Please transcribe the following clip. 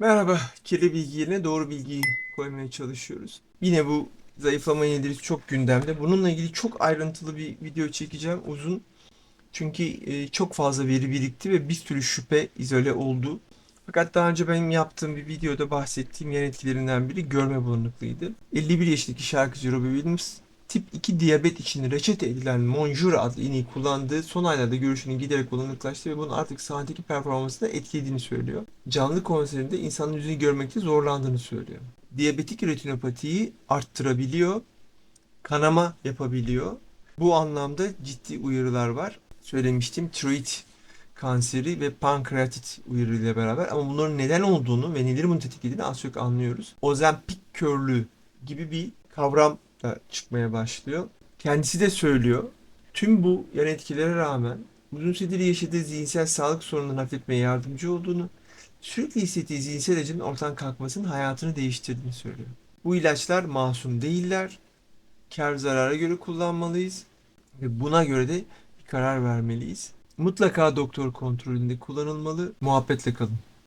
Merhaba, kirli bilgi yerine doğru bilgiyi koymaya çalışıyoruz. Yine bu zayıflama yediğiniz çok gündemde. Bununla ilgili çok ayrıntılı bir video çekeceğim, uzun. Çünkü e, çok fazla veri birikti ve bir sürü şüphe izole oldu. Fakat daha önce benim yaptığım bir videoda bahsettiğim yan etkilerinden biri görme bulanıklığıydı. 51 yaşındaki şarkıcı Robbie Williams, tip 2 diyabet için reçete edilen Monjura adlı iğneyi kullandığı son aylarda görüşünün giderek bulanıklaştı ve bunun artık sahnedeki performansını etkilediğini söylüyor. Canlı konserinde insanın yüzünü görmekte zorlandığını söylüyor. Diyabetik retinopatiyi arttırabiliyor, kanama yapabiliyor. Bu anlamda ciddi uyarılar var. Söylemiştim tiroid kanseri ve pankreatit uyarıyla beraber ama bunların neden olduğunu ve neleri bunu tetiklediğini az çok anlıyoruz. Ozempik körlüğü gibi bir kavram da çıkmaya başlıyor. Kendisi de söylüyor. Tüm bu yan etkilere rağmen uzun süredir yaşadığı zihinsel sağlık sorununu hafifletmeye yardımcı olduğunu, sürekli hissettiği zihinsel acının ortadan kalkmasının hayatını değiştirdiğini söylüyor. Bu ilaçlar masum değiller. Kar zarara göre kullanmalıyız ve buna göre de bir karar vermeliyiz. Mutlaka doktor kontrolünde kullanılmalı. Muhabbetle kalın.